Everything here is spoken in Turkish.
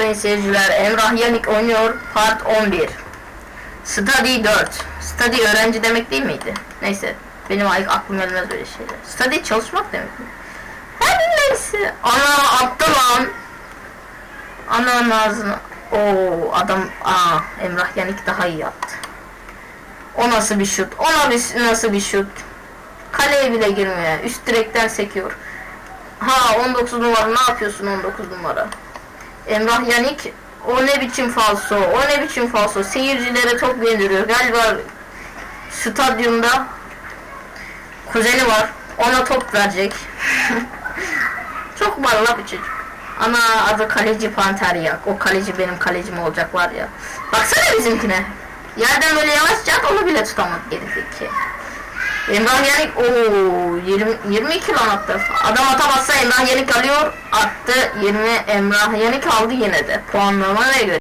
sayın seyirciler. Emrah Yanik oynuyor. Part 11. Study 4. Study öğrenci demek değil miydi? Neyse. Benim aklım gelmez böyle şeyler. Study çalışmak demek mi? Her neyse. Ana attı lan. Ananın ağzına. Oo adam. Aa Emrah Yanik daha iyi attı. O nasıl bir şut? Bir, nasıl bir şut? Kaleye bile girmiyor. Üst direkten sekiyor. Ha 19 numara ne yapıyorsun 19 numara? Emrah Yanik o ne biçim falso? O ne biçim falso? Seyircilere top gönderiyor. Galiba stadyumda kuzeni var. Ona top verecek. Çok barla bir çocuk. Ana adı kaleci Panteryak. O kaleci benim kalecim olacak var ya. Baksana bizimkine. Yerden böyle yavaşça onu bile tutamadı gerizeki. Emrah Yenik ooo 20 22 lan attı. Adam atamazsa Emrah Yenik alıyor. Attı 20 Emrah Yenik aldı yine de. Puanlamaya göre.